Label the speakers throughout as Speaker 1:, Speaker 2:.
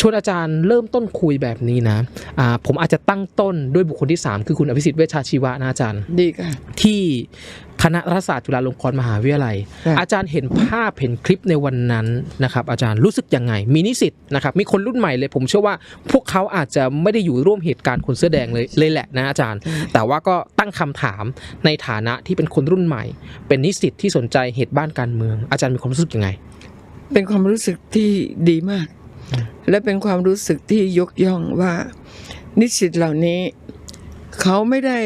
Speaker 1: ชวนอาจารย์เริ่มต้นคุยแบบนี้นะอ่าผมอาจจะตั้งต้นด้วยบุคคลที่ 3 คือคุณอภิสิทธิ์เวชชาชีวะนะอาจารย์
Speaker 2: ดีค่ะ
Speaker 1: ที่คณะรัฐศาสตร์จุฬาลงกรณ์มหาวิทยาลัย
Speaker 2: ครับ
Speaker 1: อาจารย์เห็นภาพเห็นคลิปในวันนั้นนะครับ อาจารย์รู้สึกยังไง มีนิสิตนะครับ มีคนรุ่นใหม่เลย ผมเชื่อว่าพวกเขาอาจจะไม่ได้อยู่ร่วมเหตุการณ์คนเสื้อแดงเลยเลยแหละนะอาจารย์ แต่ว่าก็ตั้งคำถามในฐานะที่เป็นคนรุ่นใหม่ เป็นนิสิตที่สนใจเหตุบ้านการเมือง อาจารย์มีความรู้สึกยังไง
Speaker 2: เป็นความรู้สึกที่ดีมาก และเป็นความรู้สึกที่ยกย่องว่า นิสิตเหล่านี้ เขาไม่ได้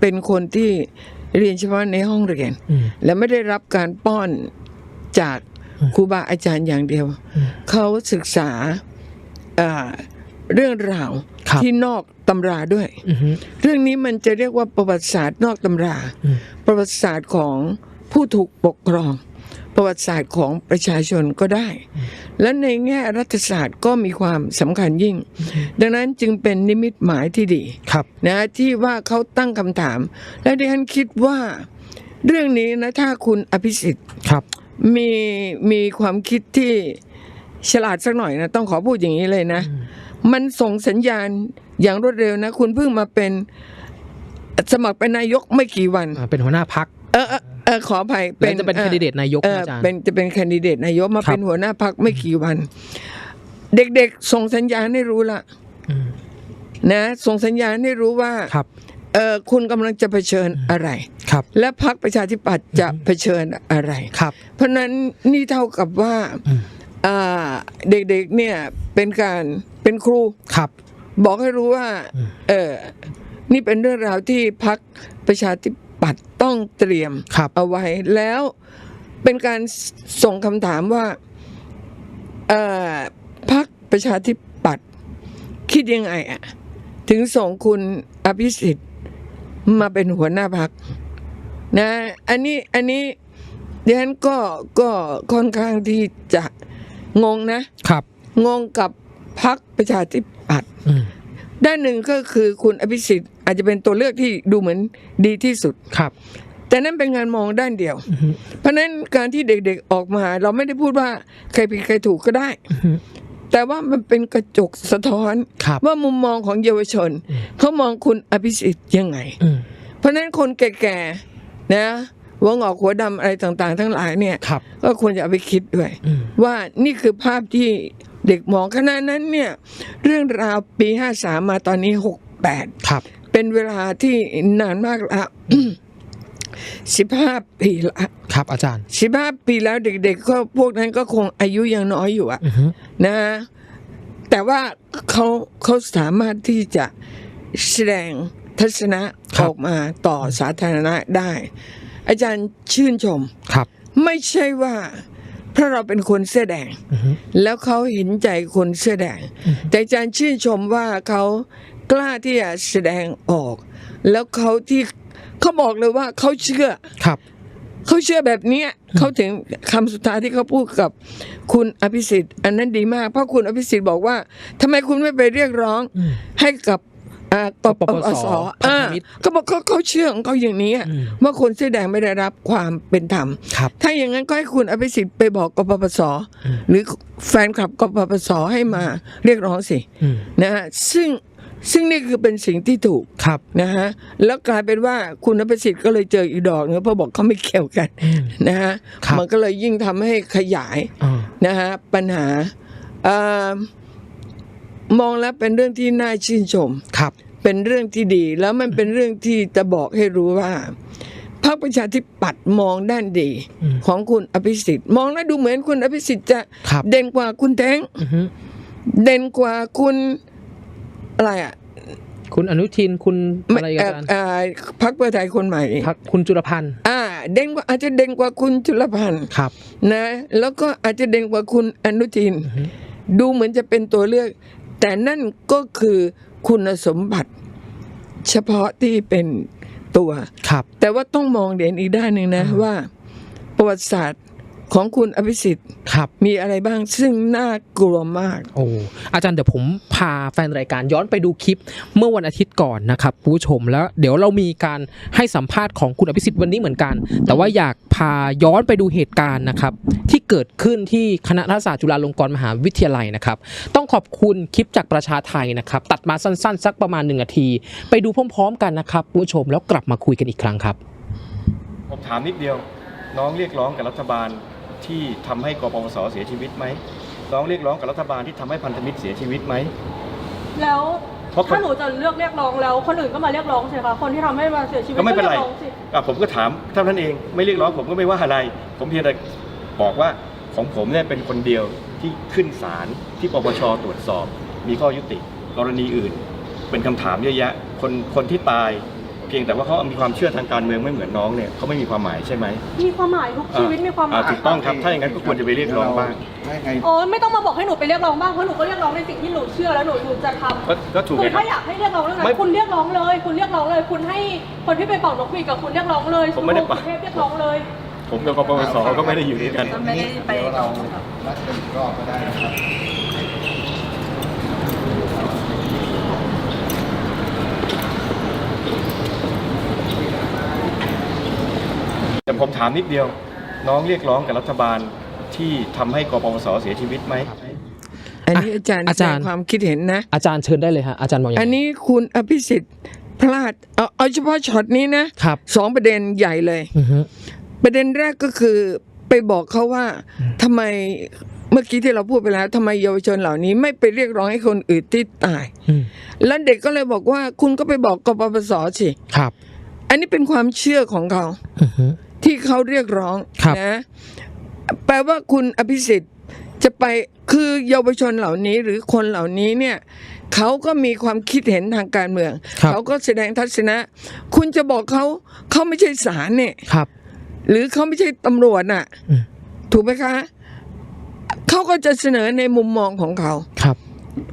Speaker 2: เป็นคนที่เรียนเฉพาะในห้องเรียน
Speaker 1: อืม
Speaker 2: และไม่ได้รับการป้อนจาก
Speaker 1: อืม
Speaker 2: ครูบาอาจารย์อย่างเดียว
Speaker 1: อืม
Speaker 2: เขาศึกษาอ่าเรื่องราว
Speaker 1: ครับ
Speaker 2: ที่นอกตำราด้วย
Speaker 1: อือฮึ
Speaker 2: เรื่องนี้มันจะเรียกว่าประวัติศาสตร์นอกตำรา
Speaker 1: อืม
Speaker 2: ประวัติศาสตร์ของผู้ถูกปกครอง ประวัติศาสตร์ของประชาชนก็ได้ และในแง่รัฐศาสตร์ก็มีความสำคัญยิ่ง ดังนั้นจึงเป็นนิมิตหมายที่ดี
Speaker 1: ครับ
Speaker 2: นะที่ว่าเขาตั้งคำถาม และดิฉันคิดว่าเรื่องนี้นะถ้าคุณอภิสิทธิ์
Speaker 1: ครับ
Speaker 2: มีมีความคิดที่ฉลาดสักหน่อยนะต้องขอพูดอย่างนี้เลยนะ มันส่งสัญญาณอย่างรวดเร็วนะ คุณเพิ่งมาเป็นสมัครเป็นนายกไม่กี่วัน
Speaker 1: อ่าเป็นหัวหน้าพัก
Speaker 2: เออเออเออขออภัย
Speaker 1: แล้วจะเป็นแคนดิเดตนายก
Speaker 2: เอ
Speaker 1: นะ
Speaker 2: อ
Speaker 1: อาจารย์
Speaker 2: เป็นจะเป็นแคนดิเดตนายกมา
Speaker 1: ครับ
Speaker 2: เป็นหัวหน้าพักไม่กี่วัน เด็กๆ ส่งสัญญาณให้รู้ละ
Speaker 1: อืม
Speaker 2: นะ ส่งสัญญาณให้รู้ว่า
Speaker 1: ครับ
Speaker 2: เออคุณกำลังจะเผชิญอะไร
Speaker 1: ครับ
Speaker 2: และพักประชาธิปัตย์จะเผชิญอะไร
Speaker 1: ครับ
Speaker 2: เพราะฉะนั้นนี่เท่ากับว่า
Speaker 1: อืม
Speaker 2: อ่าเด็กๆเนี่ยเป็นการเป็นครู
Speaker 1: ครับ
Speaker 2: บอกให้รู้ว่า
Speaker 1: อืม
Speaker 2: เออนี่เป็นเรื่องราวที่พักประชาธิปั ตย์ต้องเตรียม
Speaker 1: ครับ
Speaker 2: เอาไว้แล้วเป็นการส่งคำถามว่าเอ่อพักประชาธิปัตย์คิดยังไงอะถึงส่งคุณอภิสิทธิ์มาเป็นหัวหน้าพักนะ อันนี้อันนี้ดิฉันก็ก็ค่อนข้างที่จะงงนะ
Speaker 1: ครับ
Speaker 2: งงกับพักประชาธิปัตย์
Speaker 1: อืม
Speaker 2: ด้านหนึ่งก็คือคุณอภิสิทธิ์อาจจะเป็นตัวเลือกที่ดูเหมือนดีที่สุด
Speaker 1: ครับ
Speaker 2: แต่นั่นเป็นงานมองด้านเดียว
Speaker 1: อือฮึ
Speaker 2: เพราะฉะนั้นการที่เด็กๆออกมา เราไม่ได้พูดว่าใครผิดใครถูกก็ได้
Speaker 1: อือฮึ
Speaker 2: แต่ว่ามันเป็นกระจกสะท้อน
Speaker 1: ครับ
Speaker 2: ว่ามุมมองของเยาวชน
Speaker 1: อืม
Speaker 2: เขามองคุณอภิสิทธิ์ยังไง
Speaker 1: อืม
Speaker 2: เพราะฉะนั้นคนแก่ๆนะหัวงอกหัวดำอะไรต่างๆ ทั้งหลายเนี่ย
Speaker 1: ครับ
Speaker 2: ก็ควรจะเอาไปคิดด้วย
Speaker 1: อืม
Speaker 2: ว่านี่คือภาพที่เด็กมองขณะนั้นเนี่ย เรื่องราวปี53มาตอนนี้68
Speaker 1: ครับ
Speaker 2: เป็นเวลาที่นานมากละ15ปีละ
Speaker 1: ครับอาจารย์
Speaker 2: 15ปีแล้วเด็กๆก็พวกนั้นก็คงอายุยังน้อยอยู่อะ
Speaker 1: อือฮึ
Speaker 2: นะแต่ว่าเขาเขาสามารถที่จะแสดงทัศนะออกมาต่อสาธารณะได้ อาจารย์ชื่นชม
Speaker 1: ครับ
Speaker 2: ไม่ใช่ว่าเพราะเราเป็นคนเสื้อแดง
Speaker 1: อือฮึ
Speaker 2: แล้วเขาเห็นใจคนเสื้อแดง แต่อาจารย์ชื่นชมว่าเขากล้าที่จะแสดงออก แล้วเขาที่ เขาบอกเลยว่าเขาเชื่อ
Speaker 1: ครับ
Speaker 2: เขาเชื่อแบบเนี้ยเขาถึงคำสุดท้ายที่เขาพูดกับคุณอภิสิทธิ์ อันนั้นดีมาก เพราะคุณอภิสิทธิ์บอกว่าทำไมคุณไม่ไปเรียกร้อง
Speaker 1: อืม
Speaker 2: ให้กับอ่ากป
Speaker 1: ปป
Speaker 2: ป
Speaker 1: ส
Speaker 2: ส
Speaker 1: พันธ
Speaker 2: อ่า
Speaker 1: มิตร
Speaker 2: เขาบอกเขาเขาเชื่อของเขาอย่างนี้อะ
Speaker 1: อืม
Speaker 2: ว่าคนเสื้อแดงไม่ได้รับความเป็นธรรม
Speaker 1: ครับ
Speaker 2: ถ้าอย่างนั้นก็ให้คุณอภิสิทธิ์ไปบอกกปปส
Speaker 1: อืม
Speaker 2: หรือแฟนคลับกปปสให้มาเรียกร้องสิ
Speaker 1: อืม
Speaker 2: นะฮะซึ่ง ซึ่งนี่คือเป็นสิ่งที่ถูก
Speaker 1: ครับ
Speaker 2: นะฮะแล้วกลายเป็นว่าคุณอภิสิทธิ์ก็เลยเจออีกดอกนึงเพราะบอกเขาไม่เกี่ยวกัน
Speaker 1: อืม
Speaker 2: นะฮะ
Speaker 1: ครับ
Speaker 2: มันก็เลยยิ่งทำให้ขยาย
Speaker 1: อ่า
Speaker 2: นะฮะปัญหาเอ่อมองแล้วเป็นเรื่องที่น่าชื่นชม
Speaker 1: ครับ
Speaker 2: เป็นเรื่องที่ดีแล้วมันเป็นเรื่องที่จะบอกให้รู้ว่าพรรคประชาธิปัตย์มองด้านดี
Speaker 1: อืม
Speaker 2: ของคุณอภิสิทธิ์ มองแล้วดูเหมือนคุณอภิสิทธิ์จะ
Speaker 1: ครับ
Speaker 2: เด่นกว่าคุณแท้ง
Speaker 1: อือฮึ
Speaker 2: เด่นกว่าคุณอะไรอะ
Speaker 1: คุณอนุทินคุณอะไร
Speaker 2: เอ่
Speaker 1: อา
Speaker 2: อ
Speaker 1: จารย์
Speaker 2: เอ่อพรรคเพื่อไทยคนใหม่
Speaker 1: พักคุณจุลพันธ์
Speaker 2: อ่า เด่นกว่าอาจจะเด่นกว่าคุณจุลพันธ์
Speaker 1: ครับ
Speaker 2: นะ แล้วก็อาจจะเด่นกว่าคุณอนุทิน
Speaker 1: อือฮึ
Speaker 2: ดูเหมือนจะเป็นตัวเลือก แต่นั่นก็คือคุณสมบัติ เฉพาะที่เป็นตัว
Speaker 1: ครับ
Speaker 2: แต่ว่าต้องมองเด่นอีกด้านหนึ่งนะ
Speaker 1: อ่า
Speaker 2: ว่า ประวัติศาสตร์ ของคุณอภิสิทธิ์
Speaker 1: ครับ
Speaker 2: มีอะไรบ้างซึ่งน่ากลัวมาก
Speaker 1: โอ้อาจารย์เดี๋ยวผมพาแฟนรายการย้อนไปดูคลิป เมื่อวันอาทิตย์ก่อนนะครับผู้ชมแล้วเดี๋ยวเรามีการให้สัมภาษณ์ของคุณอภิสิทธิ์วันนี้เหมือนกัน แต่ว่าอยากพาย้อนไปดูเหตุการณ์นะครับ ที่เกิดขึ้นที่คณะรัฐศาสตร์จุฬาลงกรณ์มหาวิทยาลัยนะครับ ต้องขอบคุณคลิปจากประชาไทยนะครับ ตัดมาสั้นๆ สักประมาณหนึ่งนาที ไปดูพร้อมๆ กันนะครับผู้ชมแล้วกลับมาคุยกันอีกครั้งครับ
Speaker 3: ผมถามนิดเดียว น้องเรียกร้องกับรัฐบาล ที่ทำให้กปปสเสียชีวิตไหมน้องเรียกร้องกับรัฐบาลที่ทำให้พันธมิตรเสียชีวิตไหม
Speaker 4: แล้ว
Speaker 3: เพราะคน
Speaker 4: ถ้าหนูจะเลือกเรียกร้องแล้วคนอื่นก็มาเรียกร้องสิคะคนที่ทำให้มาเสียชีวิต
Speaker 3: ก็ไม่เป็นไร
Speaker 4: ยกองสิ
Speaker 3: อะผมก็ถามเท่านั้นเองไม่เรียกร้องผมก็ไม่ว่าอะไร ผมเพียงแต่บอกว่าของผมเนี่ยเป็นคนเดียวที่ขึ้นศาลที่ปปชตรวจสอบ มีข้อยุติกรณีอื่น เป็นคำถามเยอะแยะคนคนที่ตาย เพียงแต่ว่าเขามีความเชื่อทางการเมืองไม่เหมือนน้องเนี่ยเขาไม่มีความหมายใช่ไหม
Speaker 4: มีความหมายทุกชีวิตมีความหมาย
Speaker 3: อ่ถูกต้องครับถ้าอย่างนั้นก็ควรจะไปเรียกร้องบ้าง
Speaker 5: ไม่ไง
Speaker 4: โอ้ไม่ต้องมาบอกให้หนูไปเรียกร้องบ้างเพราะหนูก็เรียกร้องในสิ่งที่หนูเชื่อแล้วหนูหนูจะทำ
Speaker 3: ก็ก็ถูก
Speaker 4: คื
Speaker 3: ไง
Speaker 4: อ
Speaker 3: ครั
Speaker 4: ถ้า
Speaker 3: บ
Speaker 4: อยากให้เรียกร้องเรื่องนั้
Speaker 3: ไม่
Speaker 4: นคุณเรียกร้องเลย คุณเรียกร้องเลย คุณให้คนที่ไปเป่านกหวีดกับคุณเรียกร้องเลย
Speaker 3: ผมไม่ได้เป่า
Speaker 4: คุณเทพเรียกร้องเลย
Speaker 3: ผมกับกปปสก็ไม่ได้อยู่ด้วยกัน
Speaker 5: ไม่ได้ไปเรานัดกันอีกรอบก็ได้นะครับ
Speaker 3: แต่ผมถามนิดเดียว น้องเรียกร้องกับรัฐบาลที่ทำให้กปปสเสียชีวิตไหม
Speaker 2: อันนี้อาจารย์
Speaker 1: อาจารย์
Speaker 2: แสดงความคิดเห็นนะ
Speaker 1: อาจารย์เชิญได้เลยฮะอาจารย์มองยัง
Speaker 2: อัน
Speaker 1: ไง
Speaker 2: นี้คุณอภิสิทธิ์พลาดเอาเอาเฉพาะช็อตนี้นะครับสองประเด็นใหญ่เลย
Speaker 1: อือฮึ
Speaker 2: ประเด็นแรกก็คือไปบอกเขาว่าทำไมเมื่อกี้ที่เราพูดไปแล้วทำไมเยาวชนเหล่านี้ไม่ไปเรียกร้องให้คนอื่นที่ตาย
Speaker 1: อืม
Speaker 2: แล้วเด็กก็เลยบอกว่าคุณก็ไปบอกกปปสสิ
Speaker 1: ครับ
Speaker 2: อันนี้เป็นความเชื่อของเขา
Speaker 1: อือฮึ
Speaker 2: ที่เขาเรียกร้อง
Speaker 1: ครับ
Speaker 2: นะ แปลว่าคุณอภิสิทธิ์จะไปคือเยาวชนเหล่านี้หรือคนเหล่านี้เนี่ยเขาก็มีความคิดเห็นทางการเมือง
Speaker 1: ครับ
Speaker 2: เขาก็แสดงทัศนะ คุณจะบอกเขาเขาไม่ใช่ศาลเนี่ย
Speaker 1: ครับ
Speaker 2: หรือเขาไม่ใช่ตำรวจน่ะ
Speaker 1: อืม
Speaker 2: ถูกไหมคะเขาก็จะเสนอในมุมมองของเขา
Speaker 1: ครับ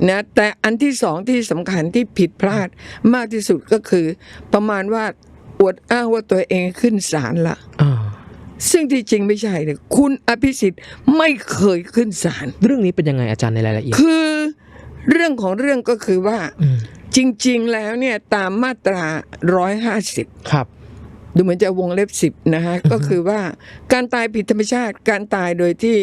Speaker 2: นะแต่อันที่สองที่สำคัญที่ผิดพลาดมากที่สุดก็คือ ประมาณว่าอวดอ้างว่าตัวเองขึ้นศาลละ
Speaker 1: อ่า
Speaker 2: ซึ่งที่จริงไม่ใช่เลยคุณอภิสิทธิ์ไม่เคยขึ้นศาล
Speaker 1: เรื่องนี้เป็นยังไงอาจารย์ในรายละเอียด
Speaker 2: คือเรื่องของเรื่องก็คือว่า
Speaker 1: อืม
Speaker 2: จริง ๆ แล้วเนี่ยตามมาตรา150
Speaker 1: ครับ
Speaker 2: ดูเหมือนจะวงเล็บสิบนะฮะ ก็คือว่าการตายผิดธรรมชาติการตายโดยที่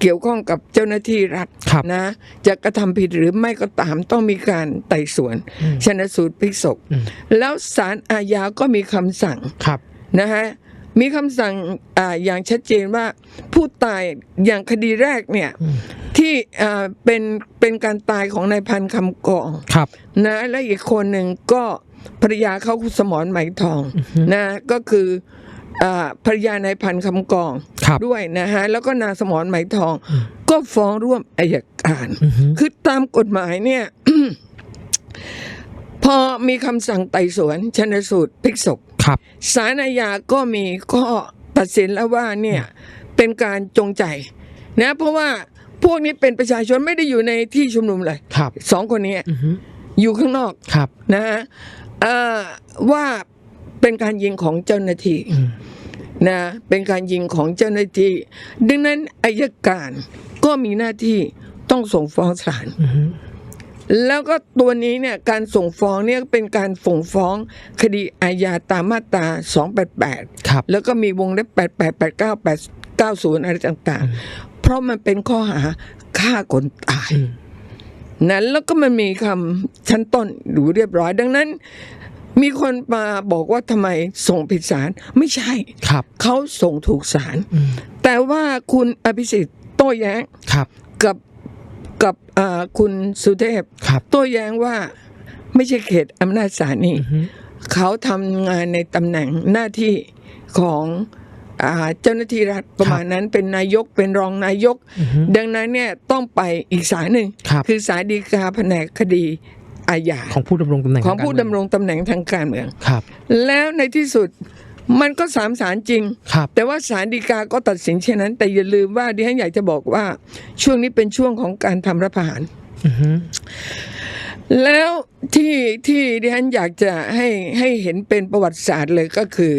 Speaker 2: เกี่ยวข้องกับเจ้าหน้าที่รัฐ
Speaker 1: ครับ
Speaker 2: นะ จะกระทำผิดหรือไม่ก็ตามต้องมีการไต่สวน
Speaker 1: อืม
Speaker 2: ชนสูตรพลิกศพ
Speaker 1: อืม
Speaker 2: แล้วศาลอาญาก็มีคำสั่ง
Speaker 1: ครับ
Speaker 2: นะฮะ มีคำสั่งอ่าอย่างชัดเจนว่าผู้ตายอย่างคดีแรกเนี่ย
Speaker 1: อืม
Speaker 2: ที่อ่าเป็นเป็นการตายของนายพันธุ์คำกอง
Speaker 1: ครับ
Speaker 2: นะและอีกคนหนึ่งก็ภรรยาเขาคุณสมรไหมทอง
Speaker 1: อือฮึ
Speaker 2: นะก็คืออ่าภรรยานายพันธุ์คำกอง
Speaker 1: ครับ
Speaker 2: ด้วยนะฮะแล้วก็นางสมรไหมทอง
Speaker 1: อืม
Speaker 2: ก็ฟ้องร่วมอายการ
Speaker 1: อือฮึ
Speaker 2: คือตามกฎหมายเนี่ย พอมีคำสั่งไต่สวนชนสูตรพลิกศพ
Speaker 1: ครับ
Speaker 2: ศาลอาญาก็มีข้อตัดสินแล้วว่าเนี่ยเป็นการจงใจนะเพราะว่าพวกนี้เป็นประชาชนไม่ได้อยู่ในที่ชุมนุมเลย
Speaker 1: ครับ
Speaker 2: สองคนนี้
Speaker 1: อือฮึ
Speaker 2: อยู่ข้างนอก
Speaker 1: ครับ
Speaker 2: นะฮะเอ่อว่าเป็นการยิงของเจ้าหน้าที่
Speaker 1: อืม
Speaker 2: นะเป็นการยิงของเจ้าหน้าที่ ดังนั้นอายการก็มีหน้าที่ต้องส่งฟ้องศาล
Speaker 1: อือฮึ
Speaker 2: แล้วก็ตัวนี้เนี่ยการส่งฟ้องเนี่ยเป็นการส่งฟ้องคดีอาญาตามมาตรา 288
Speaker 1: ครับ
Speaker 2: แล้วก็มีวงเล็บ 88 89 8 90 อะไรต่างๆ เพราะมันเป็นข้อหาฆ่าคนตาย
Speaker 1: อืม
Speaker 2: นั้นแล้วก็มันมีคำชั้นต้นดูเรียบร้อย ดังนั้นมีคนมาบอกว่าทำไมส่งผิดศาลไม่ใช่
Speaker 1: ครับ
Speaker 2: เขาส่งถูกศาล
Speaker 1: อืม
Speaker 2: แต่ว่าคุณอภิสิทธิ์โต้แย้ง
Speaker 1: ครับ
Speaker 2: กับ กับอ่าคุณสุเทพ
Speaker 1: ครับ
Speaker 2: โต้แย้งว่าไม่ใช่เขตอำนาจศาลนี่
Speaker 1: อือฮึ
Speaker 2: เขาทำงานในตำแหน่งหน้าที่ของอ่าเจ้าหน้าที่รัฐประมาณนั้นเป็นนายกเป็นรองนายก
Speaker 1: อือฮึ
Speaker 2: ดังนั้นเนี่ยต้องไปอีกสายหนึ่ง
Speaker 1: ครับ
Speaker 2: คือสายดีกาแผนกคดีอาญา
Speaker 1: ของผู้ดำรงตำแหน่ง
Speaker 2: ของผู้
Speaker 1: ทาการ
Speaker 2: ดำรงตำแหน่งทางการเมือง
Speaker 1: ครับ
Speaker 2: แล้วในที่สุด มันก็สามสารจริง
Speaker 1: ครับ
Speaker 2: แต่ว่าสารดีกาก็ตัดสินเช่นนั้น แต่อย่าลืมว่าดิฉันอยากจะบอกว่า ช่วงนี้เป็นช่วงของการทำรัฐประหาร
Speaker 1: อือฮึ
Speaker 2: แล้วที่ที่ดิฉันอยากจะให้ให้เห็นเป็นประวัติศาสตร์เลยก็คือ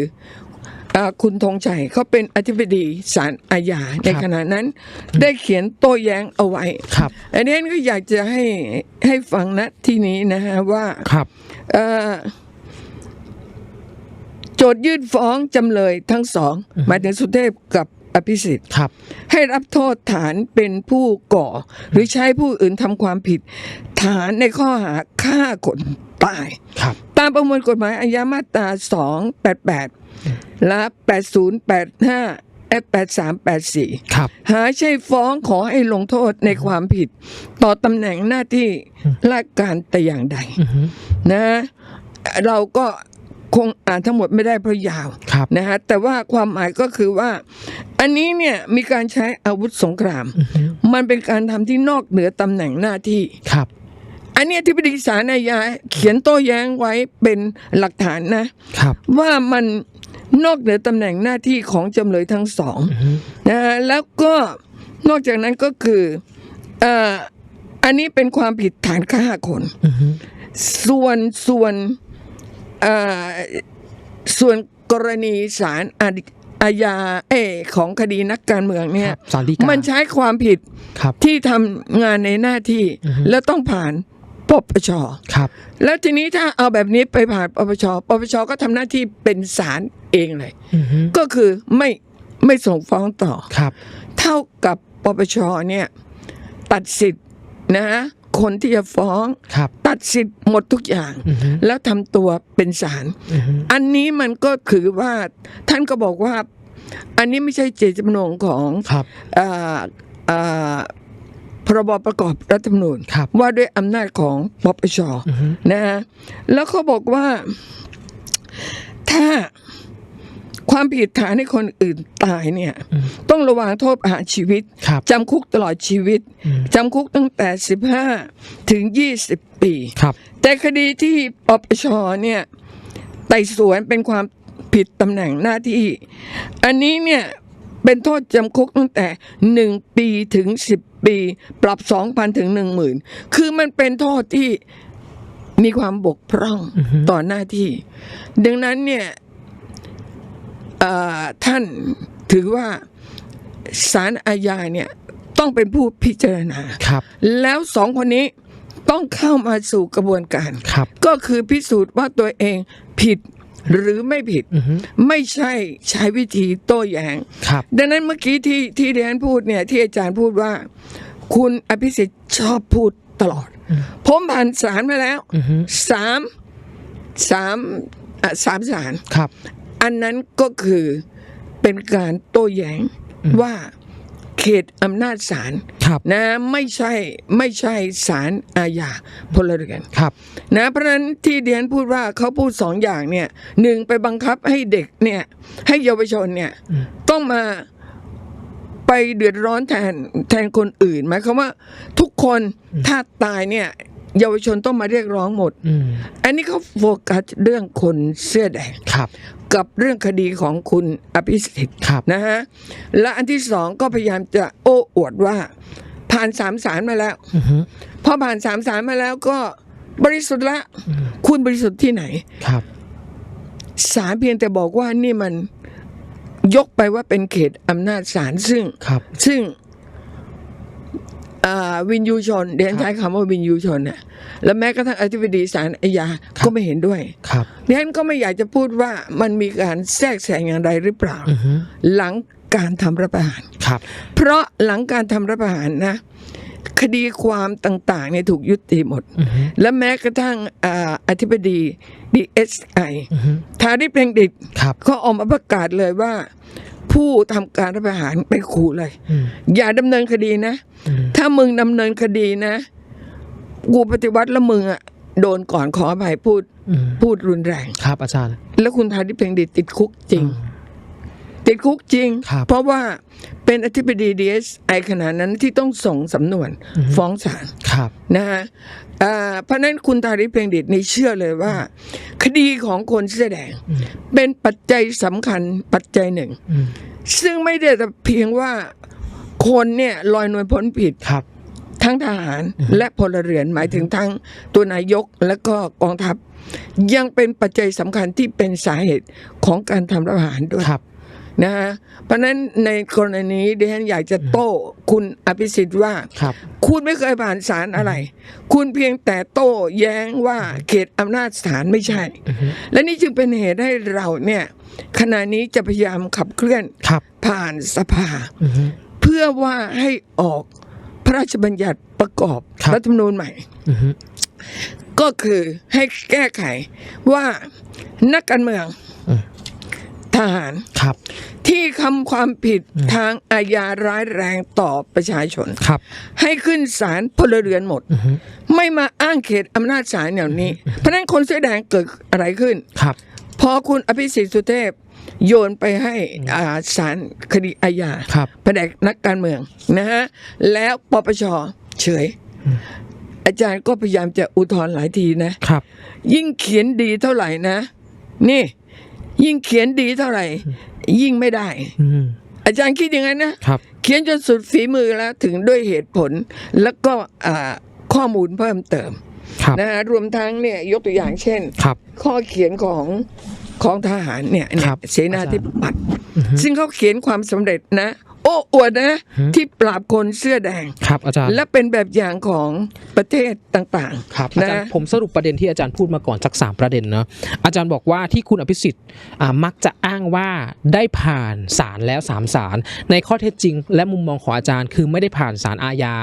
Speaker 2: เออ่าคุณธงชัยเขาเป็นอธิบดีศาลอาญาในขณะนั้น ได้เขียนโต้แย้งเอาไว้
Speaker 1: ครับ
Speaker 2: อันนี้ก็อยากจะให้ให้ฟังนะที่นี้นะฮะว่า
Speaker 1: ครับ
Speaker 2: เอ่อ โจทยื่นฟ้องจำเลยทั้งสองหมายถึงสุเทพกับอภิสิทธิ์
Speaker 1: ครับ
Speaker 2: ให้รับโทษฐานเป็นผู้ก่อ หรือใช้ผู้อื่นทำความผิด ฐานในข้อหาฆ่าคนตาย
Speaker 1: ครับ
Speaker 2: ตามประมวลกฎหมายอาญามาตรา 288 และ 8085และ8384
Speaker 1: ครับ
Speaker 2: หาใช่ฟ้องขอให้ลงโทษในความผิด ต่อตำแหน่งหน้าที่ราชการแต่อย่างใด
Speaker 1: อือฮึ
Speaker 2: นะเราก็ คงอ่านทั้งหมดไม่ได้เพราะยาว
Speaker 1: ครับ
Speaker 2: นะฮะแต่ว่าความหมายก็คือว่า อันนี้เนี่ยมีการใช้อาวุธสงคราม
Speaker 1: อือฮึ
Speaker 2: มันเป็นการทำที่นอกเหนือตำแหน่งหน้าที่
Speaker 1: ครับ
Speaker 2: อันเนี้ยที่ปดีศาลอาญาเขียนโต้แย้งไว้เป็นหลักฐานนะ
Speaker 1: ครับ
Speaker 2: ว่ามันนอกเหนือตำแหน่งหน้าที่ของจำเลยทั้งสอง
Speaker 1: อือฮึ
Speaker 2: นะฮะแล้วก็นอกจากนั้นก็คือเอ่ออันนี้เป็นความผิดฐานฆ่าคน
Speaker 1: อือฮึ
Speaker 2: ส่วนส่วนเอ่อ ส่วนกรณีศาลอาอาญาเออของคดีนักการเมืองเนี่
Speaker 1: ค
Speaker 2: ย
Speaker 1: รับสารดีกา
Speaker 2: มันใช้ความผิด
Speaker 1: ครับ
Speaker 2: ที่ทำงานในหน้าที่
Speaker 1: อือฮึ
Speaker 2: แล้วต้องผ่านปปช
Speaker 1: ครับ
Speaker 2: แล้วทีนี้ถ้าเอาแบบนี้ไปผ่านปปชปปชก็ทำหน้าที่เป็นศาลเองเลย
Speaker 1: อือฮึ
Speaker 2: ก็คือไม่ไม่ส่งฟ้องต่อ
Speaker 1: ครับ
Speaker 2: เท่ากับปปชเนี่ยตัดสิทธิ์นะ คนที่จะฟ้อง
Speaker 1: ครับ
Speaker 2: ตัดสิทธิ์หมดทุกอย่าง
Speaker 1: อือฮึ
Speaker 2: แล้วทำตัวเป็นศาล
Speaker 1: อือฮึ
Speaker 2: อันนี้มันก็คือว่าท่านก็บอกว่า อันนี้ไม่ใช่เจตจำนงของ
Speaker 1: ครับ
Speaker 2: เอ่อเอ่อพรบประกอบรัฐธรรมนูญ
Speaker 1: ครับ
Speaker 2: ว่าด้วยอำนาจของปปช
Speaker 1: อือฮึ
Speaker 2: นะฮะแล้วเขาบอกว่าถ้า ความผิดฐานให้คนอื่นตายเนี่ย
Speaker 1: อืม
Speaker 2: ต้องระวังโทษประหารชีวิต
Speaker 1: ครับ
Speaker 2: จำคุกตลอดชีวิต
Speaker 1: อืม
Speaker 2: จำคุกตั้งแต่ 15 ถึง 20 ปี
Speaker 1: ครับ
Speaker 2: แต่คดีที่ปปชเนี่ยไต่สวนเป็นความผิดตำแหน่งหน้าที่ อันนี้เนี่ยเป็นโทษจำคุกตั้งแต่1ปีถึง10ปี ปรับ2,000ถึง10,000คือมันเป็นโทษที่มีความบกพร่อง
Speaker 1: อือฮึ
Speaker 2: ต่อหน้าที่ ดังนั้นเนี่ยเอ่อ ท่านถือว่าศาลอาญาเนี่ยต้องเป็นผู้พิจารณา
Speaker 1: ครับ
Speaker 2: แล้วสองคนนี้ต้องเข้ามาสู่กระบวนการ
Speaker 1: ครับ
Speaker 2: ก็คือพิสูจน์ว่าตัวเองผิดหรือไม่ผิด
Speaker 1: อือฮึ
Speaker 2: ไม่ใช่ใช้วิธีโต้แย้ง
Speaker 1: ครับ
Speaker 2: ดังนั้นเมื่อกี้ที่ที่เรียนพูดเนี่ย ที่อาจารย์พูดว่า คุณอภิสิทธิ์ชอบพูดตลอด
Speaker 1: อืม
Speaker 2: ผมผ่านศาลมาแล้ว
Speaker 1: อือฮึ
Speaker 2: สามสามอะสามศาล
Speaker 1: ครับ
Speaker 2: อันนั้นก็คือเป็นการโต้แย้ง
Speaker 1: อืม
Speaker 2: ว่าเขตอำนาจศาล
Speaker 1: ครับ
Speaker 2: นะไม่ใช่ไม่ใช่ศาลอาญาพลเรือน
Speaker 1: ครับ
Speaker 2: นะเพราะฉะนั้นที่เดียนพูดว่าเขาพูดสองอย่างเนี่ยหนึ่งไปบังคับให้เด็กเนี่ยให้เยาวชนเนี่ย
Speaker 1: อืม
Speaker 2: ต้องมาไปเดือดร้อนแทนแทนคนอื่นหมายความว่าทุกคนถ้าตายเนี่ย เยาวชนต้องมาเรียกร้องหมด
Speaker 1: อืม
Speaker 2: อันนี้เขาโฟกัสเรื่องคนเสื้อแดง
Speaker 1: ครับ
Speaker 2: กับเรื่องคดีของคุณอภิสิทธิ์
Speaker 1: ครับ
Speaker 2: นะฮะ และอันที่สองก็พยายามจะโอ้อวดว่า ผ่านสามศาลมาแล้ว
Speaker 1: อือฮึ
Speaker 2: พอผ่านสามศาลมาแล้วก็บริสุทธิ์ละ
Speaker 1: อืม
Speaker 2: คุณบริสุทธิ์ที่ไหน
Speaker 1: ครับ
Speaker 2: ศาลเพียงแต่บอกว่านี่มันยกไปว่าเป็นเขตอำนาจศาลซึ่ง
Speaker 1: ครับ
Speaker 2: ซึ่งอ่า วินยูชนเดี๋ยวฉันใช้คำว่าวินยูชนน่ะแล้วแม้กระทั่งอธิบดีศาลอาญาก็ไม่เห็นด้วย
Speaker 1: ครับ
Speaker 2: ดิฉันก็ไม่อยากจะพูดว่ามันมีการแทรกแซงอย่างไรหรือเปล่า
Speaker 1: อือฮึ
Speaker 2: หลังการทำรัฐประหาร
Speaker 1: ครับ
Speaker 2: เพราะหลังการทำรัฐประหารนะ คดีความต่างๆเนี่ยถูกยุติหมด
Speaker 1: อือฮึ
Speaker 2: และแม้กระทั่งอ่าอธิบดีดีเอสไอ
Speaker 1: อือฮึ
Speaker 2: ทาริเพลงดิต
Speaker 1: ครับ
Speaker 2: ก็ออกมาประกาศเลยว่า ผู้ทำการรัฐประหารไปขู่เลย
Speaker 1: อืม
Speaker 2: อย่าดำเนินคดีนะ
Speaker 1: อืม
Speaker 2: ถ้ามึงดำเนินคดีนะ กูปฏิวัติแล้วมึงอะโดนก่อนขออภัยพูด
Speaker 1: อืม
Speaker 2: พูดรุนแรง
Speaker 1: ครับอาจารย์
Speaker 2: แล้วคุณทาริเพลงดิตติดคุกจริง ติดคุกจริง
Speaker 1: ครับ
Speaker 2: เพราะว่าเป็นอธิบดีดีเอสไอขนาดนั้นที่ต้องส่งสำนวน
Speaker 1: อือฮึ
Speaker 2: ฟ้องศาล
Speaker 1: ครับ
Speaker 2: นะฮะอ่าเพราะฉะนั้นคุณทาริเพลงดิตนี่เชื่อเลยว่า คดีของคนเสื้อแดง
Speaker 1: อืม
Speaker 2: เป็นปัจจัยสำคัญปัจจัยหนึ่ง
Speaker 1: อืม
Speaker 2: ซึ่งไม่ได้แต่เพียงว่าคนเนี่ยลอยนวลพ้นผิด
Speaker 1: ครับ
Speaker 2: ทั้งทหาร
Speaker 1: อือฮึ
Speaker 2: และพลเรือนหมายถึงทั้งตัวนายกและก็กองทัพ ยังเป็นปัจจัยสำคัญที่เป็นสาเหตุของการทำรัฐประหารด้วย
Speaker 1: ครับ
Speaker 2: นะฮะเพราะฉะนั้นในกรณีนี้ดิฉันอยากจะโต้คุณอภิสิทธิ์ว่า
Speaker 1: ครับ
Speaker 2: คุณไม่เคยผ่านศาลอะไร คุณเพียงแต่โต้แย้งว่าเขตอำนาจศาลไม่ใช่ และนี่จึงเป็นเหตุให้เราเนี่ยขณะนี้จะพยายามขับเคลื่อน
Speaker 1: ครับ
Speaker 2: ผ่านสภา
Speaker 1: อือฮึ
Speaker 2: เพื่อว่าให้ออกพระราชบัญญัติประกอบ
Speaker 1: ครับ
Speaker 2: รัฐธรรมนูญใหม่
Speaker 1: อือฮึ
Speaker 2: ก็คือให้แก้ไขว่านักการเมือง
Speaker 1: อืม
Speaker 2: ทหาร
Speaker 1: ครับ
Speaker 2: ที่ทำความผิดทางอาญาร้ายแรงต่อประชาชน
Speaker 1: ครับ
Speaker 2: ให้ขึ้นศาลพลเรือนหมด
Speaker 1: อือฮึ
Speaker 2: ไม่มาอ้างเขตอำนาจศาลอย่างนี้ เพราะฉะนั้นคนเสื้อแดงเกิดอะไรขึ้น
Speaker 1: ครับ
Speaker 2: พอคุณอภิสิทธิ์สุเทพโยนไปให้อ่าศาลคดีอาญา
Speaker 1: ครับ
Speaker 2: แผนกนักการเมืองนะฮะแล้วปปชเฉย อาจารย์ก็พยายามจะอุทธรณ์หลายทีนะ
Speaker 1: ครับ
Speaker 2: ยิ่งเขียนดีเท่าไหร่นะ นี่ ยิ่งเขียนดีเท่าไหร่ ยิ่งไม่ได้
Speaker 1: อืม
Speaker 2: อาจารย์คิดอย่างนั้นนะ
Speaker 1: ครับ
Speaker 2: เขียนจนสุดฝีมือแล้วถึงด้วยเหตุผล แล้วก็อ่าข้อมูลเพิ่มเติม
Speaker 1: ครับ
Speaker 2: นะฮะรวมทั้งเนี่ยยกตัวอย่างเช่น
Speaker 1: ครับ
Speaker 2: ข้อเขียนของของทหารเนี่ยเนี่
Speaker 1: ครั
Speaker 2: ย
Speaker 1: บ
Speaker 2: เสนาธิปัตย์
Speaker 1: อือฮึ
Speaker 2: ซึ่งเขาเขียนความสำเร็จนะโอ้อวดนะ
Speaker 1: ฮึ
Speaker 2: ที่ปราบคนเสื้อแดง
Speaker 1: ครับอาจารย์
Speaker 2: และเป็นแบบอย่างของประเทศต่าง
Speaker 1: ครับอา
Speaker 2: นะ
Speaker 1: จารย์ผมสรุปประเด็นที่อาจารย์พูดมาก่อนสักสามประเด็นเนาะอาจารย์บอกว่าที่คุณอภิสิทธิ์อ่ามักจะอ้างว่าได้ผ่านศาลแล้วสามศาลในข้อเท็จจริง และมุมมองของอาจารย์คือไม่ได้ผ่านศาลอาญา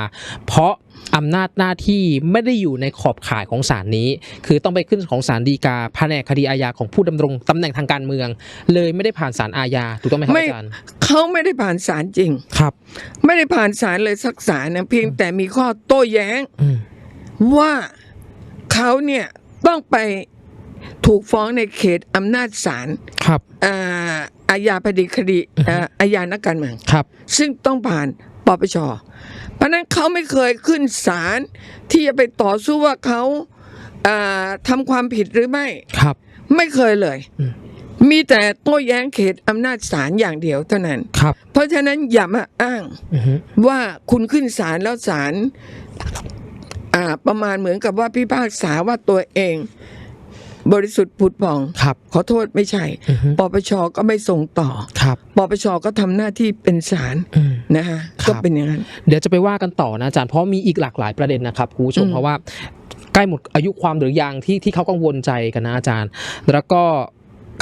Speaker 1: เพราะ อำนาจหน้าที่ไม่ได้อยู่ในขอบข่ายของศาลนี้ คือต้องไปขึ้นของศาลฎีกาแผนกคดีอาญาของผู้ดำรงตำแหน่งทางการเมือง เลยไม่ได้ผ่านศาลอาญาถูกต้องไหมครับ
Speaker 2: ไม่
Speaker 1: อาจารย์
Speaker 2: ๆเขาไม่ได้ผ่านศาลจริง
Speaker 1: ครับ
Speaker 2: ไม่ได้ผ่านศาลเลยสักศาลนะเพียงแต่มีข้อโต้แย้ง
Speaker 1: อืม
Speaker 2: ว่าเขาเนี่ยต้องไปถูกฟ้องในเขตอำนาจศาล
Speaker 1: ครับ
Speaker 2: อ่าอาญาพดีคดีอ่าอาญานักการเมือง
Speaker 1: ครับ
Speaker 2: ซึ่งต้องผ่าน ปปชเพราะฉะนั้นเขาไม่เคยขึ้นศาลที่จะไปต่อสู้ว่าเขาอ่าทำความผิดหรือไม่
Speaker 1: ครับ
Speaker 2: ไม่เคยเลย
Speaker 1: อืม
Speaker 2: มีแต่โต้แย้งเขตอำนาจศาลอย่างเดียวเท่านั้น
Speaker 1: ครับ
Speaker 2: เพราะฉะนั้นอย่ามาอ้าง
Speaker 1: อือฮึ
Speaker 2: ว่าคุณขึ้นศาลแล้วศาลอ่าประมาณเหมือนกับว่าพิพากษาว่าตัวเอง บริสุทธิ์ผุดผ่อง
Speaker 1: ครับ
Speaker 2: ขอโทษไม่ใช่
Speaker 1: อือฮึ
Speaker 2: ปปชก็ไม่ส่งต่อ
Speaker 1: ครับ
Speaker 2: ปปชก็ทำหน้าที่เป็นศาล
Speaker 1: อืม
Speaker 2: นะฮะ
Speaker 1: ครับ
Speaker 2: ก็เป็นอย่างนั้น
Speaker 1: เดี๋ยวจะไปว่ากันต่อนะอาจารย์เพราะมีอีกหลากหลายประเด็นนะครับคุณผู้ชม
Speaker 2: อืม
Speaker 1: เพราะว่าใกล้หมดอายุความหรือยังที่ที่เขากังวลใจกันนะอาจารย์ แล้วก็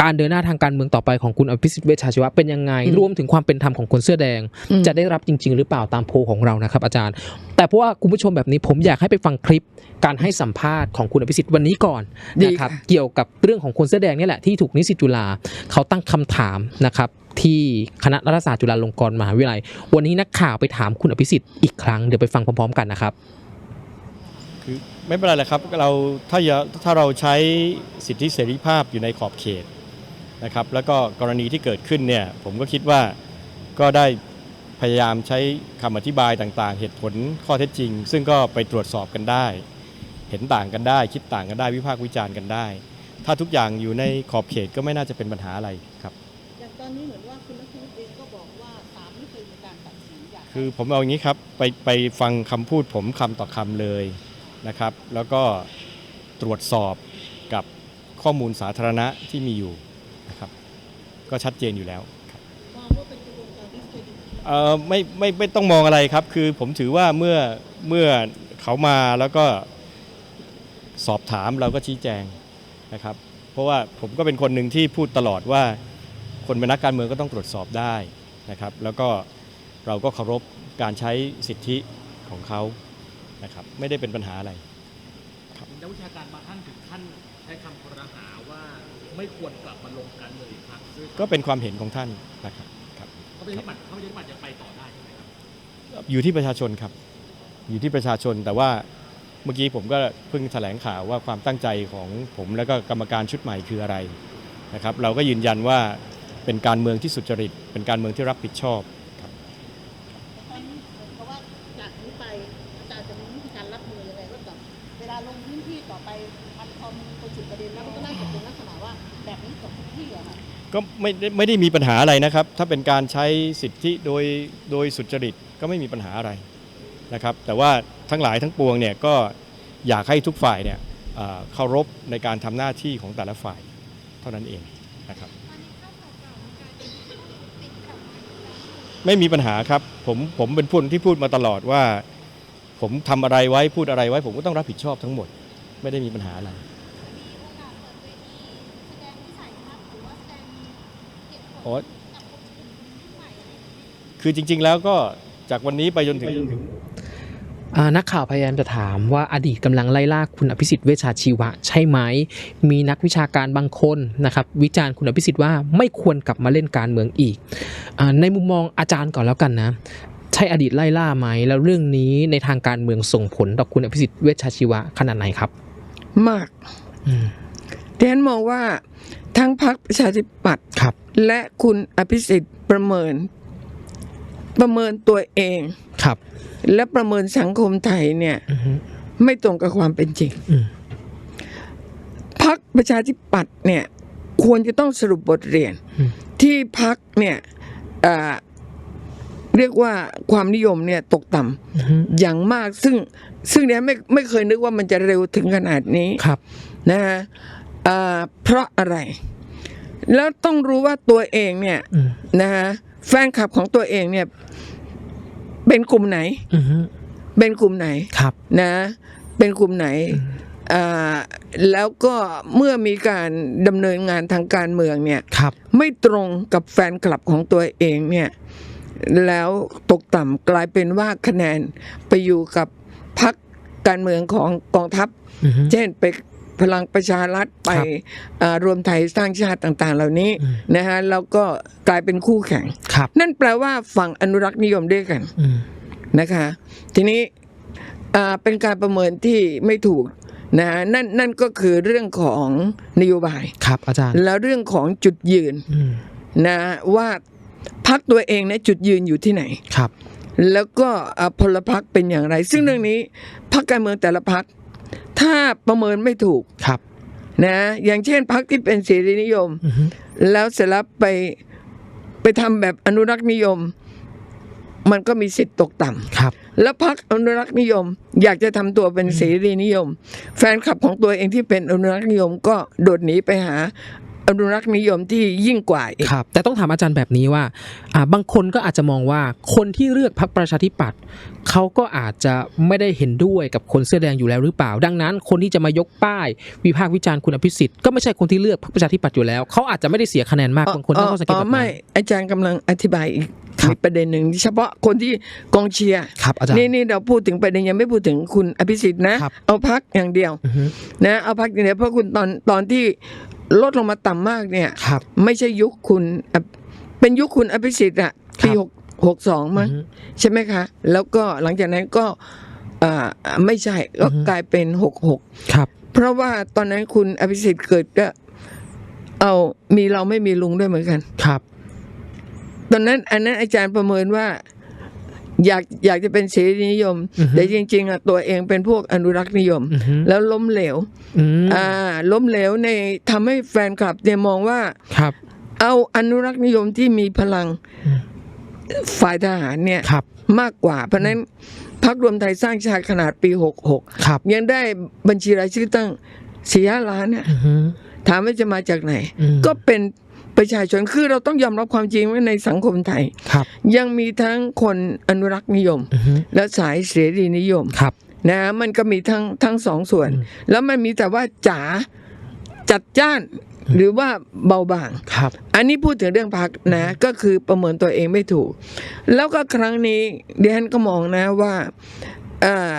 Speaker 1: การเดินหน้าทางการเมืองต่อไปของคุณอภิสิทธิ์เวชชาชีวะเป็นยังไง รวมถึงความเป็นธรรมของคนเสื้อแดง
Speaker 2: อืม
Speaker 1: จะได้รับจริง ๆ หรือเปล่าตามโพลของเรานะครับ อาจารย์ แต่เพราะว่าคุณผู้ชมแบบนี้ผมอยากให้ไปฟังคลิปการให้สัมภาษณ์ของคุณอภิสิทธิ์วันนี้ก่อน
Speaker 2: ดี
Speaker 1: นะครับ
Speaker 2: ค่ะ
Speaker 1: เกี่ยวกับเรื่องของคนเสื้อแดงนี่แหละที่ถูกนิสิตจุฬาเขาตั้งคำถามนะครับที่คณะรัฐศาสตร์จุฬาลงกรณ์มหาวิทยาลัย วันนี้นักข่าวไปถามคุณอภิสิทธิ์อีกครั้งเดี๋ยวไปฟังพร้อมๆ กันนะครับ
Speaker 3: คือไม่เป็นไรเลยครับเราถ้าอย่าถ้าเราใช้สิทธิเสรีภาพอยู่ในขอบเขต นะครับแล้วก็กรณีที่เกิดขึ้นเนี่ยผมก็คิดว่าก็ได้พยายามใช้คำอธิบายต่างๆ เหตุผลข้อเท็จจริง ซึ่งก็ไปตรวจสอบกันได้ เห็นต่างกันได้ คิดต่างกันได้ วิพากษ์วิจารณ์กันได้ ถ้าทุกอย่างอยู่ในขอบเขตก็ไม่น่าจะเป็นปัญหาอะไรครับ
Speaker 6: อย่างตอนนี้เหมือนว่าคุณนัทวุฒิเองก็บอกว่าศาลไม่เคยมีการตัดสินอย่าง
Speaker 3: คือผมเอาอย่างนี้ครับไปไปฟังคำพูดผมคำต่อคำเลยนะครับ แล้วก็ตรวจสอบกับข้อมูลสาธารณะที่มีอยู่ นะครับก็ชัดเจนอยู่แล้วครับ
Speaker 6: มองว่าเป็นกระบวนการที่เคยดี
Speaker 3: เอ่อไม่ไม่ไม่ต้องมองอะไรครับ คือผมถือว่าเมื่อเมื่อเขามาแล้วก็สอบถามเราก็ชี้แจงนะครับ เพราะว่าผมก็เป็นคนหนึ่งที่พูดตลอดว่า คนเป็นนักการเมืองก็ต้องตรวจสอบได้นะครับ แล้วก็เราก็เคารพการใช้สิทธิของเขานะครับ ไม่ได้เป็นปัญหาอะไร
Speaker 7: นักวิชาการบางท่านถึงขั้น ใช้คำครหาว่าไม่ควรกลับมาลงการเมืองอีกครั้งซึ่ง
Speaker 3: ก็เป็นความเห็นของท่านนะครับครับ
Speaker 7: เขาเป็นที่ปัดเขาเป็นที่ปัดจะไปต่อได้ใช่ไหมครับ
Speaker 3: อยู่ที่ประชาชนครับ อยู่ที่ประชาชนแต่ว่าเมื่อกี้ผมก็เพิ่งแถลงข่าวว่าความตั้งใจของผมและก็กรรมการชุดใหม่คืออะไรนะครับ เราก็ยืนยันว่าเป็นการเมืองที่สุจริต เป็นการเมืองที่รับผิดชอบ
Speaker 6: ก็ไม่ได้
Speaker 3: ไม่ได้มีปัญหาอะไรนะครับ ถ้าเป็นการใช้สิทธิโดยโดยสุจริตก็ไม่มีปัญหาอะไรนะครับ แต่ว่าทั้งหลายทั้งปวงเนี่ยก็อยากให้ทุกฝ่ายเนี่ยเอ่อเคารพในการทำหน้าที่ของแต่ละฝ่ายเท่านั้นเองนะครับ ไม่มีปัญหาครับผมผมเป็นผู้ที่พูดมาตลอดว่า ผมทำอะไรไว้พูดอะไรไว้ ผมก็ต้องรับผิดชอบทั้งหมด ไม่ได้มีปัญหาอะไร อ๋อคือจริง ๆ แล้วก็จากวันนี้ไปจนถึง
Speaker 1: อ่านักข่าวพยายามจะถามว่าอดีตกำลังไล่ล่าคุณอภิสิทธิ์เวชชาชีวะใช่ไหม มีนักวิชาการบางคนนะครับวิจารณ์คุณอภิสิทธิ์ว่าไม่ควรกลับมาเล่นการเมืองอีกอาในมุมมองอาจารย์ก่อนแล้วกันนะ ใช่อดีตไล่ล่าไหม แล้วเรื่องนี้ในทางการเมืองส่งผลต่อคุณอภิสิทธิ์เวชชาชีวะขนาดไหนครับ
Speaker 2: มาก
Speaker 1: อืม
Speaker 2: ดิฉันมองว่า ทั้งพรรคประชาธิปัตย์
Speaker 1: ครับ
Speaker 2: และคุณอภิสิทธิ์ประเมิน ประเมินตัวเอง
Speaker 1: ครับ
Speaker 2: และประเมินสังคมไทยเนี่ย
Speaker 1: อือฮึ
Speaker 2: ไม่ตรงกับความเป็นจริง
Speaker 1: อืม
Speaker 2: พรรคประชาธิปัตย์เนี่ย ควรจะต้องสรุปบทเรียน
Speaker 1: อืม
Speaker 2: ที่พรรคเนี่ยเอ่อเรียกว่าความนิยมเนี่ยตกต่
Speaker 1: อือฮึำ
Speaker 2: อย่างมากซึ่งซึ่งเนี่ยไม่ไม่เคยนึกว่ามันจะเร็วถึงขนาดนี้
Speaker 1: ครับ
Speaker 2: นะฮะ เอ่อเพราะอะไร แล้วต้องรู้ว่าตัวเองเนี่ย
Speaker 1: อืม
Speaker 2: นะฮะแฟนคลับของตัวเองเนี่ย เป็นกลุ่มไหน
Speaker 1: อือฮึ
Speaker 2: เป็นกลุ่มไหน
Speaker 1: ครับ
Speaker 2: นะ เป็นกลุ่มไหนอ่าแล้วก็เมื่อมีการดำเนินงานทางการเมืองเนี่ย
Speaker 1: ครับ
Speaker 2: ไม่ตรงกับแฟนคลับของตัวเองเนี่ย แล้วตกต่ำกลายเป็นว่าคะแนนไปอยู่กับพรรคการเมืองของกองทัพ
Speaker 1: อือฮึ
Speaker 2: เช่นไป พลังประชารัฐไป
Speaker 1: ครับ
Speaker 2: อ่ารวมไทยสร้างชาติต่างๆ เหล่านี้
Speaker 1: อืม
Speaker 2: นะฮะแล้วก็กลายเป็นคู่แข่ง
Speaker 1: ครับ
Speaker 2: นั่นแปลว่าฝั่งอนุรักษ์นิยมด้วยกัน
Speaker 1: อืม
Speaker 2: นะคะ ทีนี้อ่าเป็นการประเมินที่ไม่ถูกนะฮะนั่นนั่นก็คือเรื่องของนโยบาย
Speaker 1: ครับอาจารย์
Speaker 2: แล้วเรื่องของจุดยืน
Speaker 1: อืม
Speaker 2: นะว่าพักตัวเองเนี่ยจุดยืนอยู่ที่ไหน
Speaker 1: ครับ
Speaker 2: แล้วก็อ่าพลพรรคเป็นอย่างไร ซึ่งเรื่องนี้พรรคการเมืองแต่ละพรรค ถ้าประเมินไม่ถูก
Speaker 1: ครับ
Speaker 2: นะ อย่างเช่นพรรคที่เป็นเสรีนิยม
Speaker 1: อือฮึ
Speaker 2: แล้วเสร็จแล้วไปไปทำแบบอนุรักษ์นิยม มันก็มีสิทธิ์ตกต่ำ
Speaker 1: ครับ
Speaker 2: แล้วพรรคอนุรักษ์นิยม อยากจะทำตัวเป็นเสรีนิยม แฟนคลับของตัวเองที่เป็นอนุรักษ์นิยม ก็โดดหนีไปหา อนุรักษ์นิยมที่ยิ่งกว่าอีก
Speaker 1: ครับแต่ต้องถามอาจารย์แบบนี้ว่าอ่าบางคนก็อาจจะมองว่าคนที่เลือกพรรคประชาธิปัตย์เขาก็อาจจะไม่ได้เห็นด้วยกับคนเสื้อแดงอยู่แล้วหรือเปล่า ดังนั้น คนที่จะมายกป้าย วิพากษ์วิจารณ์คุณอภิสิทธิ์ก็ไม่ใช่คนที่เลือกพรรคประชาธิปัตย์อยู่แล้วเขาอาจจะไม่ได้เสียคะแนนมากบางคนตั้งข้อสังเกต
Speaker 2: อ๋
Speaker 1: แบ
Speaker 2: อบไม่
Speaker 1: นั้น
Speaker 2: อาจารย์กำลังอธิบายอีก
Speaker 1: ครับ
Speaker 2: อีกประเด็นหนึ่งเฉพาะคนที่กองเชียร์
Speaker 1: ครับอาจารย์
Speaker 2: นี่นี่เราพูดถึงประเด็นยังไม่พูดถึงคุณอภิสิทธิ์นะ
Speaker 1: ครับ
Speaker 2: เอาพักอย่างเดียว
Speaker 1: อือฮึ
Speaker 2: นะเอาพักอย่างเดียวเพราะคุณตอนตอนที่ ลดลงมาต่ำมากเนี่ย
Speaker 1: ครับ
Speaker 2: ไม่ใช่ยุคคุณอภิเป็นยุคคุณอภิสิทธิ์อะปี
Speaker 1: ครับ
Speaker 2: หกหกสองมั้ง
Speaker 1: อือฮึ
Speaker 2: ใช่ไหมคะ แล้วก็หลังจากนั้นก็อ่าไม่ใช่ก็
Speaker 1: อือฮึ
Speaker 2: กลายเป็นหกหก
Speaker 1: ครับ
Speaker 2: เพราะว่าตอนนั้นคุณอภิสิทธิ์เกิดก็ เอามีเราไม่มีลุงด้วยเหมือนกัน
Speaker 1: ครับ
Speaker 2: ตอนนั้น อันนั้นอาจารย์ประเมินว่า อยากอยากจะเป็นเสรีนิยม
Speaker 1: อือฮึ
Speaker 2: แต่จริง ๆอะตัวเองเป็นพวกอนุรักษ์นิยม
Speaker 1: อือฮึ
Speaker 2: แล้วล้มเหลว
Speaker 1: อืม
Speaker 2: อ่าล้มเหลวในทำให้แฟนคลับเนี่ยมองว่า
Speaker 1: ครับ
Speaker 2: เอาอนุรักษ์นิยมที่มีพลัง
Speaker 1: อืม
Speaker 2: ฝ่ายทหารเนี่ย
Speaker 1: ครับ
Speaker 2: มากกว่า เพราะฉะนั้นพรรครวมไทยสร้างชาติขนาดปีหกหก
Speaker 1: ครับ
Speaker 2: ยังได้บัญชีรายชื่อตั้งสี่ห้าล้านเนี่ย
Speaker 1: อือฮึ
Speaker 2: ถามว่าจะมาจากไหน
Speaker 1: อืม
Speaker 2: ก็เป็น ประชาชนคือเราต้องยอมรับความจริงว่าในสังคมไทย
Speaker 1: ครับ
Speaker 2: ยังมีทั้งคนอนุรักษ์นิยม
Speaker 1: อือฮึ
Speaker 2: และสายเสรีนิยม
Speaker 1: ครับ
Speaker 2: นะมันก็มีทั้งทั้งสองส่วน
Speaker 1: อืม
Speaker 2: แล้วมันมีแต่ว่าจ๋าจัดจ้านหรือว่าเบาบาง
Speaker 1: ครับ
Speaker 2: อันนี้พูดถึงเรื่องพักนะ ก็คือประเมินตัวเองไม่ถูก แล้วก็ครั้งนี้ดิฉันก็มองนะว่าเอ่อ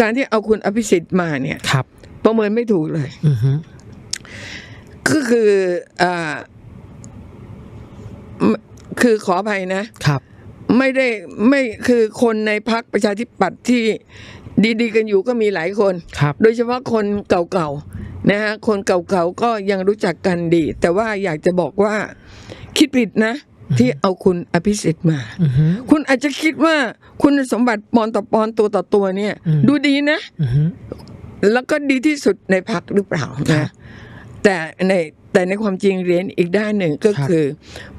Speaker 2: การที่เอาคุณอภิสิทธิ์มาเนี่ย
Speaker 1: ครับ
Speaker 2: ประเมินไม่ถูกเลย
Speaker 1: อือฮึ
Speaker 2: ก็คืออ่าไม่ คือขออภัยนะ
Speaker 1: ครับ
Speaker 2: ไม่ได้ไม่คือคนในพักประชาธิปัตย์ที่ดีๆ กันอยู่ก็มีหลายคน
Speaker 1: ครับ
Speaker 2: โดยเฉพาะคนเก่าๆนะฮะคนเก่าๆก็ยังรู้จักกันดี แต่ว่าอยากจะบอกว่าคิดผิดนะ ที่เอาคุณอภิสิทธิ์มา
Speaker 1: อือฮึ
Speaker 2: คุณอาจจะคิดว่าคุณสมบัติปอนต่อปอนตัวต่อตัวเนี่ย
Speaker 1: อืม
Speaker 2: ดูดีนะ
Speaker 1: อือฮึ
Speaker 2: แล้วก็ดีที่สุดในพักหรือเปล่า
Speaker 1: ครั
Speaker 2: นะ
Speaker 1: บ
Speaker 2: แต่ใน แต่ในความจริงเรียนอีกด้านหนึ่งก็
Speaker 1: ครับ
Speaker 2: คือ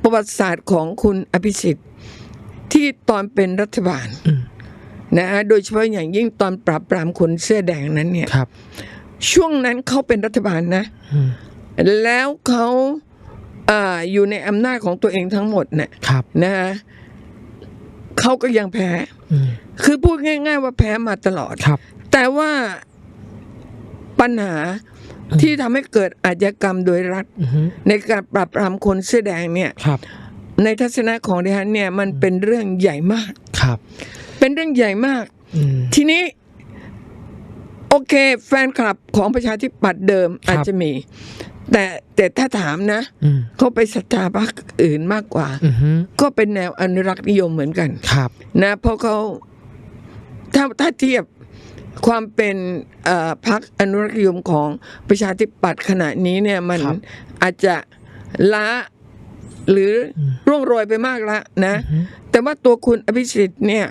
Speaker 2: ประวัติศาสตร์ของคุณอภิสิทธิ์ที่ตอนเป็นรัฐบาล
Speaker 1: อืม
Speaker 2: นะฮะโดยเฉพาะอย่างยิ่งตอนปราบปรามคนเสื้อแดงนั้นเนี่ย
Speaker 1: ครับ
Speaker 2: ช่วงนั้นเขาเป็นรัฐบาลนะ
Speaker 1: อืม
Speaker 2: แล้วเขาอ่าอยู่ในอำนาจของตัวเองทั้งหมดเนี่ย
Speaker 1: ครับ
Speaker 2: นะฮะเขาก็ยังแพ้
Speaker 1: อืม
Speaker 2: คือพูดง่าย ๆ ว่าแพ้มาตลอด
Speaker 1: ครับ
Speaker 2: แต่ว่าปัญหา ที่ทำให้เกิดอาชญากรรมโดยรัฐ
Speaker 1: อือฮึ
Speaker 2: ในการปราบปรามคนเสื้อแดงเนี่ย
Speaker 1: ครับ
Speaker 2: ในทัศนะของดิฉันเนี่ยมันเป็นเรื่องใหญ่มาก
Speaker 1: ครับ
Speaker 2: เป็นเรื่องใหญ่มาก
Speaker 1: อืม
Speaker 2: ทีนี้ โอเค แฟนคลับของประชาธิปัตย์เดิม
Speaker 1: ครับ
Speaker 2: อาจจะมี แต่แต่ถ้าถามนะ
Speaker 1: อืม
Speaker 2: เขาไปศรัทธาพรรคอื่นมากกว่า
Speaker 1: อือฮึ
Speaker 2: ก็เป็นแนวอนุรักษ์นิยมเหมือนกัน
Speaker 1: ครับ
Speaker 2: นะ เพราะเขาถ้าถ้าเทียบ ความเป็นเอ่อพรรคอนุรักษ์นิยมของประชาธิปัตย์ขณะนี้เนี่ยมัน
Speaker 1: ครับ
Speaker 2: อาจจะล้าหรืออร่วงโรยไปมากแล้วนะ แต่ว่าตัวคุณอภิสิทธิ์เนี่ย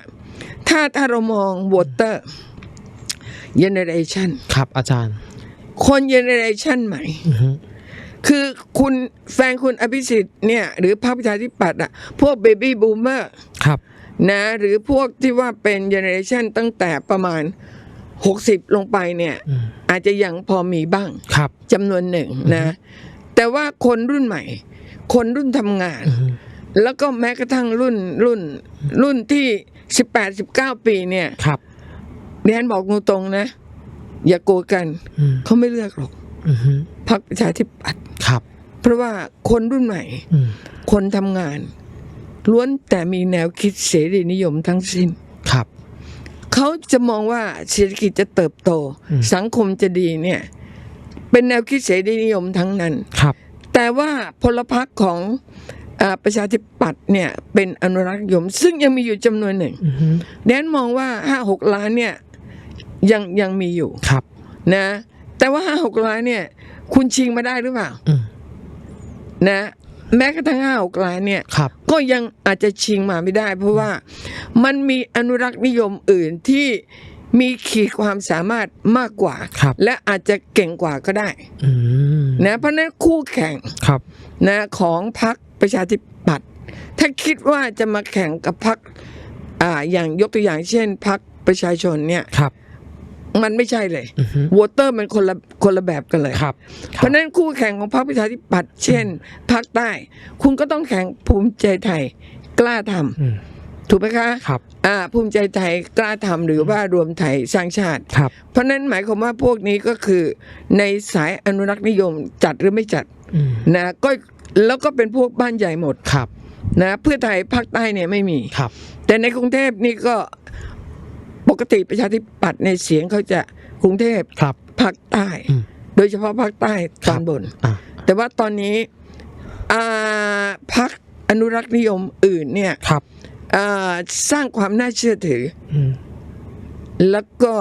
Speaker 2: ถ้าถ้าเรามองวอเตอร์เจเนเรชัน
Speaker 1: ครับอาจารย์
Speaker 2: คนเจเนเรชันใหม่
Speaker 1: อือฮึ
Speaker 2: คือคุณแฟนคุณอภิสิทธิ์เนี่ย หรือพรรคประชาธิปัตย์อะพวกเบบี้บูมเมอร์
Speaker 1: ครับ
Speaker 2: นะ หรือพวกที่ว่าเป็นเจเนเรชันตั้งแต่ประมาณ 60ลงไปเนี่ย
Speaker 1: อืม
Speaker 2: อาจจะยังพอมีบ้าง
Speaker 1: ครับ
Speaker 2: จำนวนหนึ่งนะ แต่ว่าคนรุ่นใหม่ คนรุ่นทำงาน
Speaker 1: อือฮึ
Speaker 2: แล้วก็แม้กระทั่งรุ่นรุ่น รุ่นที่18 19ปีเนี่ย
Speaker 1: ครับ
Speaker 2: เรียนบอกตรงๆนะ อย่าโกรธกัน
Speaker 1: อืม
Speaker 2: เขาไม่เลือกหรอก
Speaker 1: อือฮึ
Speaker 2: พรรคประชาธิปัตย์
Speaker 1: ครับ
Speaker 2: เพราะว่าคนรุ่นใหม่
Speaker 1: อืม
Speaker 2: คนทำงานล้วนแต่มีแนวคิดเสรีนิยมทั้งสิ้น
Speaker 1: ครับ
Speaker 2: เขาจะมองว่าเศรษฐกิจจะเติบโต
Speaker 1: อืม
Speaker 2: สังคมจะดีเนี่ย เป็นแนวคิดเสรีนิยมทั้งนั้น
Speaker 1: ครับ
Speaker 2: แต่ว่าพลพรรคของอาประชาธิปัตย์เนี่ย เป็นอนุรักษ์นิยม ซึ่งยังมีอยู่จำนวนหนึ่ง
Speaker 1: อือฮึ
Speaker 2: แดนมองว่าห้าหกล้านเนี่ยยังยังมีอยู่
Speaker 1: ครับ
Speaker 2: นะ แต่ว่าห้าหกล้านเนี่ย คุณชิงมาได้หรือเปล่า
Speaker 1: อืม
Speaker 2: นะ แม้กระทั่งห้าหกล้านเนี่ย
Speaker 1: ครับ
Speaker 2: ก็ยังอาจจะชิงมาไม่ได้ เพราะว่ามันมีอนุรักษ์นิยมอื่นที่มีขีดความสามารถมากกว่า
Speaker 1: ครับ
Speaker 2: และอาจจะเก่งกว่าก็ได้
Speaker 1: อืม
Speaker 2: นะเพราะฉะนั้นคู่แข่ง
Speaker 1: ครับ
Speaker 2: นะของพรรคประชาธิปัตย์ถ้าคิดว่าจะมาแข่งกับพรรคอ่าอย่างยกตัวอย่างเช่นพรรคประชาชนเนี่ย
Speaker 1: ครับ
Speaker 2: มันไม่ใช่เลย
Speaker 1: อือฮึ
Speaker 2: วอเตอร์มันคนละคนละแบบกันเลย
Speaker 1: ครับ
Speaker 2: เพราะฉะนั้นคู่แข่งของพรรคประชาธิปัตย์เช่นภาคใต้ คุณก็ต้องแข่งภูมิใจไทยกล้าทำ
Speaker 1: อืม
Speaker 2: ถูกไหมคะ
Speaker 1: ครับ
Speaker 2: อ่าภูมิใจไทยกล้าทำหรือว่ารวมไทยสร้างชาติ
Speaker 1: ครับ
Speaker 2: เพราะฉะนั้นหมายความว่าพวกนี้ก็คือในสายอนุรักษ์นิยมจัดหรือไม่จัด
Speaker 1: อืม
Speaker 2: นะก็แล้วก็เป็นพวกบ้านใหญ่หมด
Speaker 1: ครับ
Speaker 2: นะเพื่อไทยภาคใต้เนี่ยไม่มี
Speaker 1: ครับ
Speaker 2: แต่ในกรุงเทพนี่ก็ ปกติประชาธิปัตย์ในเสียงเขาจะกรุงเทพ
Speaker 1: ครับ
Speaker 2: ภาคใต้
Speaker 1: อืม
Speaker 2: โดยเฉพาะภาคใต้ตอนบน
Speaker 1: อ่า
Speaker 2: แต่ว่าตอนนี้อ่าพักอนุรักษ์นิยมอื่นเนี่ย
Speaker 1: ครับ
Speaker 2: อ่าสร้างความน่าเชื่อถือ
Speaker 1: อืม
Speaker 2: แล้วก็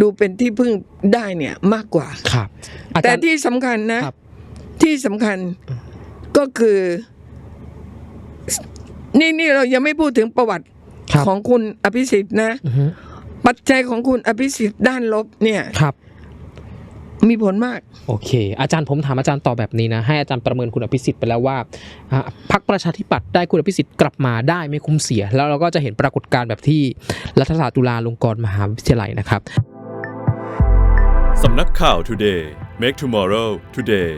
Speaker 2: ดูเป็นที่พึ่งได้เนี่ยมากกว่า
Speaker 1: ครับอา
Speaker 2: แต่
Speaker 1: จารย์
Speaker 2: ที่สำคัญนะ
Speaker 1: ครับ
Speaker 2: ที่สำคัญก็คือ นี่นี่เรายังไม่พูดถึงประวัติ
Speaker 1: ครับ
Speaker 2: ของคุณอภิสิทธิ์นะ
Speaker 1: อือฮึ
Speaker 2: ปัจจัยของคุณอภิสิทธิ์ด้านลบเนี่ย
Speaker 1: ครับ
Speaker 2: มีผลมาก
Speaker 1: โอเค อาจารย์ผมถามอาจารย์ต่อแบบนี้นะ ให้อาจารย์ประเมินคุณอภิสิทธิ์ไปแล้วว่าอ่าพรรคประชาธิปัตย์ได้คุณอภิสิทธิ์กลับมาได้ไม่คุ้มเสีย แล้วเราก็จะเห็นปรากฏการณ์แบบที่รัฐศาสตร์จุฬาลงกรณ์มหาวิทยาลัยนะครับ
Speaker 8: สำนักข่าว Today Make Tomorrow Today